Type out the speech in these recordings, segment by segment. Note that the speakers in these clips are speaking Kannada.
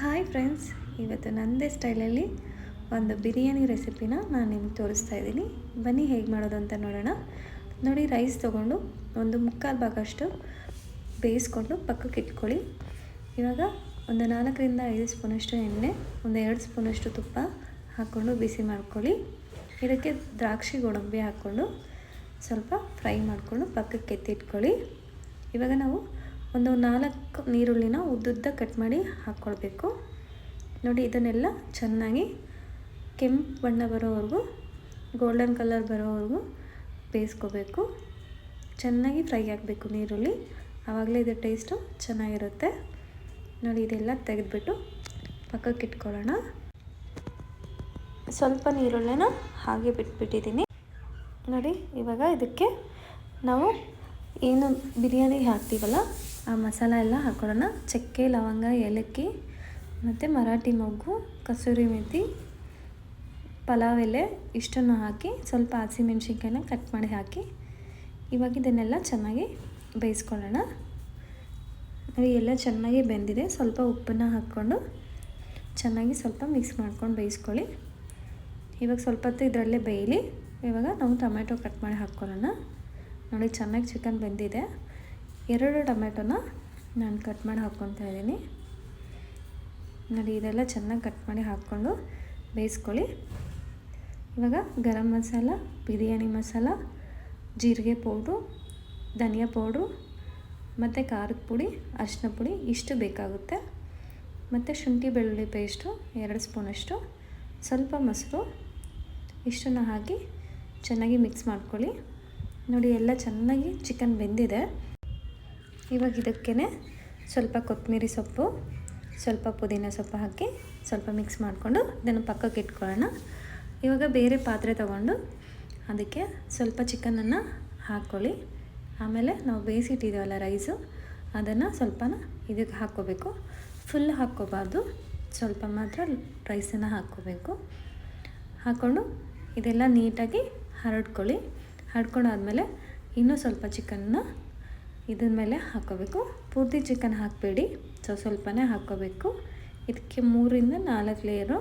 ಹಾಯ್ ಫ್ರೆಂಡ್ಸ್ ಇವತ್ತು ನನ್ನದೇ ಸ್ಟೈಲಲ್ಲಿ ಒಂದು ಬಿರಿಯಾನಿ ರೆಸಿಪಿನ ನಾನು ನಿಮ್ಗೆ ತೋರಿಸ್ತಾ ಇದ್ದೀನಿ. ಬನ್ನಿ ಹೇಗೆ ಮಾಡೋದು ಅಂತ ನೋಡೋಣ. ನೋಡಿ ರೈಸ್ ತೊಗೊಂಡು ಒಂದು ಮುಕ್ಕಾಲು ಭಾಗಷ್ಟು ಬೇಯಿಸ್ಕೊಂಡು ಪಕ್ಕಕ್ಕೆ ಇಟ್ಕೊಳ್ಳಿ. ಇವಾಗ ಒಂದು ನಾಲ್ಕರಿಂದ ಐದು ಸ್ಪೂನಷ್ಟು ಎಣ್ಣೆ, ಒಂದು ಎರಡು ಸ್ಪೂನಷ್ಟು ತುಪ್ಪ ಹಾಕ್ಕೊಂಡು ಬಿಸಿ ಮಾಡ್ಕೊಳ್ಳಿ. ಇದಕ್ಕೆ ದ್ರಾಕ್ಷಿ ಗೋಡಂಬಿ ಹಾಕ್ಕೊಂಡು ಸ್ವಲ್ಪ ಫ್ರೈ ಮಾಡಿಕೊಂಡು ಪಕ್ಕಕ್ಕೆ ಎತ್ತಿಟ್ಕೊಳ್ಳಿ. ಇವಾಗ ನಾವು ಒಂದು ನಾಲ್ಕು ನೀರುಳ್ಳಿನ ಉದ್ದುದ್ದ ಕಟ್ ಮಾಡಿ ಹಾಕ್ಕೊಳ್ಬೇಕು ನೋಡಿ, ಇದನ್ನೆಲ್ಲ ಚೆನ್ನಾಗಿ ಕೆಂಪು ಬಣ್ಣ ಬರೋವರೆಗೂ, ಗೋಲ್ಡನ್ ಕಲರ್ ಬರೋವರೆಗೂ ಬೇಯಿಸ್ಕೋಬೇಕು. ಚೆನ್ನಾಗಿ ಫ್ರೈ ಆಗಬೇಕು ನೀರುಳ್ಳಿ. ಆವಾಗಲೇ ಇದರ ಟೇಸ್ಟು ಚೆನ್ನಾಗಿರುತ್ತೆ. ನೋಡಿ, ಇದೆಲ್ಲ ತೆಗೆದುಬಿಟ್ಟು ಪಕ್ಕಕ್ಕೆ ಇಟ್ಕೊಳ್ಳೋಣ. ಸ್ವಲ್ಪ ನೀರುಳ್ಳಿನ ಹಾಗೆ ಬಿಟ್ಬಿಟ್ಟಿದ್ದೀನಿ. ನೋಡಿ, ಇವಾಗ ಇದಕ್ಕೆ ನಾವು ಏನು ಬಿರಿಯಾನಿಗೆ ಹಾಕ್ತೀವಲ್ಲ ಆ ಮಸಾಲ ಎಲ್ಲ ಹಾಕೊಳ್ಳೋಣ. ಚಕ್ಕೆ, ಲವಂಗ, ಏಲಕ್ಕಿ, ಮತ್ತು ಮರಾಠಿ ಮೊಗ್ಗು, ಕಸೂರಿ ಮೆಥಿ ಪಲಾವ್ ಎಲೆ ಇಷ್ಟನ್ನು ಹಾಕಿ ಸ್ವಲ್ಪ ಹಸಿಮೆಣ್ಸಿನ್ಕಾಯಿನ ಕಟ್ ಮಾಡಿ ಹಾಕಿ ಇವಾಗ ಇದನ್ನೆಲ್ಲ ಚೆನ್ನಾಗಿ ಬೇಯಿಸ್ಕೊಳ್ಳೋಣ. ಎಲ್ಲ ಚೆನ್ನಾಗಿ ಬೆಂದಿದೆ. ಸ್ವಲ್ಪ ಉಪ್ಪನ್ನು ಹಾಕ್ಕೊಂಡು ಚೆನ್ನಾಗಿ ಸ್ವಲ್ಪ ಮಿಕ್ಸ್ ಮಾಡ್ಕೊಂಡು ಬೇಯಿಸ್ಕೊಳ್ಳಿ. ಇವಾಗ ಸ್ವಲ್ಪ ಹೊತ್ತು ಇದರಲ್ಲೇ ಬೇಯಲಿ. ಇವಾಗ ನಾವು ಟೊಮೆಟೊ ಕಟ್ ಮಾಡಿ ಹಾಕ್ಕೊಳ್ಳೋಣ. ನೋಡಿ, ಚೆನ್ನಾಗಿ ಚಿಕನ್ ಬೆಂದಿದೆ. ಎರಡು ಟೊಮೆಟೊನ ನಾನು ಕಟ್ ಮಾಡಿ ಹಾಕ್ಕೊತಾ ಇದ್ದೀನಿ. ನೋಡಿ, ಇದೆಲ್ಲ ಚೆನ್ನಾಗಿ ಕಟ್ ಮಾಡಿ ಹಾಕ್ಕೊಂಡು ಬೇಯಿಸ್ಕೊಳ್ಳಿ. ಇವಾಗ ಗರಂ ಮಸಾಲ, ಬಿರಿಯಾನಿ ಮಸಾಲ, ಜೀರಿಗೆ ಪೌಡ್ರು, ಧನಿಯಾ ಪೌಡ್ರು, ಮತ್ತು ಖಾರದ ಪುಡಿ, ಅರಿಶಿನ ಪುಡಿ ಇಷ್ಟು ಬೇಕಾಗುತ್ತೆ. ಮತ್ತು ಶುಂಠಿ ಬೆಳ್ಳುಳ್ಳಿ ಪೇಸ್ಟು, ಎರಡು ಸ್ಪೂನಷ್ಟು ಸ್ವಲ್ಪ ಮೊಸರು, ಇಷ್ಟನ್ನು ಹಾಕಿ ಚೆನ್ನಾಗಿ ಮಿಕ್ಸ್ ಮಾಡ್ಕೊಳ್ಳಿ. ನೋಡಿ, ಎಲ್ಲ ಚೆನ್ನಾಗಿ ಚಿಕನ್ ಬೆಂದಿದೆ. ಇವಾಗ ಇದಕ್ಕೇ ಸ್ವಲ್ಪ ಕೊತ್ತಂಬರಿ ಸೊಪ್ಪು, ಸ್ವಲ್ಪ ಪುದೀನ ಸೊಪ್ಪು ಹಾಕಿ ಸ್ವಲ್ಪ ಮಿಕ್ಸ್ ಮಾಡಿಕೊಂಡು ಇದನ್ನು ಪಕ್ಕಕ್ಕೆ ಇಟ್ಕೊಳ್ಳೋಣ. ಇವಾಗ ಬೇರೆ ಪಾತ್ರೆ ತಗೊಂಡು ಅದಕ್ಕೆ ಸ್ವಲ್ಪ ಚಿಕನನ್ನು ಹಾಕ್ಕೊಳ್ಳಿ. ಆಮೇಲೆ ನಾವು ಬೇಯಿಸಿಟ್ಟಿದ್ದೀವಲ್ಲ ರೈಸು ಅದನ್ನು ಸ್ವಲ್ಪನ ಇದಕ್ಕೆ ಹಾಕ್ಕೋಬೇಕು. ಫುಲ್ ಹಾಕ್ಕೋಬಾರ್ದು, ಸ್ವಲ್ಪ ಮಾತ್ರ ರೈಸನ್ನು ಹಾಕ್ಕೋಬೇಕು. ಹಾಕ್ಕೊಂಡು ಇದೆಲ್ಲ ನೀಟಾಗಿ ಹರಡ್ಕೊಳ್ಳಿ. ಹರಡ್ಕೊಂಡಾದಮೇಲೆ ಇನ್ನೂ ಸ್ವಲ್ಪ ಚಿಕನ್ನ ಇದ್ರ ಮೇಲೆ ಹಾಕೋಬೇಕು. ಪೂರ್ತಿ ಚಿಕನ್ ಹಾಕಬೇಡಿ. ಸೊ ಸ್ವಲ್ಪನೇ ಹಾಕೋಬೇಕು. ಇದಕ್ಕೆ ಮೂರಿಂದ ನಾಲ್ಕು ಲೇಯರು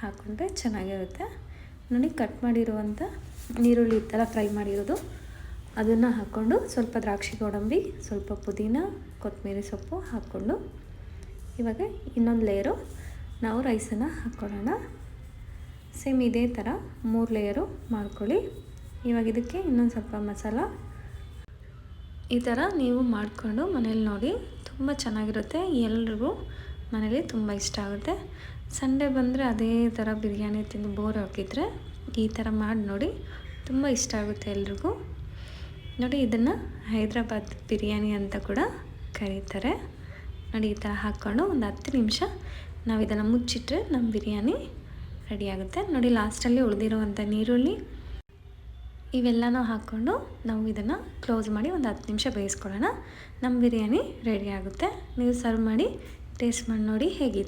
ಹಾಕೊಂಡ್ರೆ ಚೆನ್ನಾಗಿರುತ್ತೆ. ನೋಡಿ ಕಟ್ ಮಾಡಿರುವಂಥ ನೀರುಳ್ಳಿ ಈ ಫ್ರೈ ಮಾಡಿರೋದು. ಅದನ್ನು ಹಾಕ್ಕೊಂಡು ಸ್ವಲ್ಪ ದ್ರಾಕ್ಷಿ ಗೋಡಂಬಿ, ಸ್ವಲ್ಪ ಪುದೀನ, ಕೊತ್ತಂಬರಿ ಸೊಪ್ಪು ಹಾಕ್ಕೊಂಡು ಇವಾಗ ಇನ್ನೊಂದು ಲೇಯರು ನಾವು ರೈಸನ್ನು ಹಾಕ್ಕೊಳ್ಳೋಣ ಸೇಮ್ ಇದೇ ಥರ ಮೂರು ಲೇಯರು ಮಾಡ್ಕೊಳ್ಳಿ. ಇವಾಗ ಇದಕ್ಕೆ ಇನ್ನೊಂದು ಸ್ವಲ್ಪ ಮಸಾಲ ಈ ಥರ ನೀವು ಮಾಡಿಕೊಂಡು ಮನೇಲಿ ನೋಡಿ, ತುಂಬ ಚೆನ್ನಾಗಿರುತ್ತೆ. ಎಲ್ರಿಗೂ ಮನೇಲಿ ತುಂಬ ಇಷ್ಟ ಆಗುತ್ತೆ. ಸಂಡೇ ಬಂದರೆ ಅದೇ ಥರ ಬಿರಿಯಾನಿ ತಿಂದು ಬೋರ್ ಹಾಕಿದರೆ ಈ ಥರ ಮಾಡಿ ನೋಡಿ, ತುಂಬ ಇಷ್ಟ ಆಗುತ್ತೆ ಎಲ್ರಿಗೂ. ನೋಡಿ, ಇದನ್ನು ಹೈದ್ರಾಬಾದ್ ಬಿರಿಯಾನಿ ಅಂತ ಕೂಡ ಕರೀತಾರೆ. ನೋಡಿ, ಈ ಥರ ಹಾಕ್ಕೊಂಡು ಒಂದು ಹತ್ತು ನಿಮಿಷ ನಾವು ಇದನ್ನು ಮುಚ್ಚಿಟ್ರೆ ನಮ್ಮ ಬಿರಿಯಾನಿ ರೆಡಿ ಆಗುತ್ತೆ. ನೋಡಿ, ಲಾಸ್ಟಲ್ಲಿ ಉಳಿದಿರುವಂಥ ನೀರುಳ್ಳಿ ಇವೆಲ್ಲನೂ ಹಾಕ್ಕೊಂಡು ನಾವು ಇದನ್ನು ಕ್ಲೋಸ್ ಮಾಡಿ ಒಂದು ಹತ್ತು ನಿಮಿಷ ಬೇಯಿಸ್ಕೊಳ್ಳೋಣ. ನಮ್ಮ ಬಿರಿಯಾನಿ ರೆಡಿ ಆಗುತ್ತೆ. ನೀವು ಸರ್ವ್ ಮಾಡಿ, ಟೇಸ್ಟ್ ಮಾಡಿ ನೋಡಿ ಹೇಗಿತ್ತು.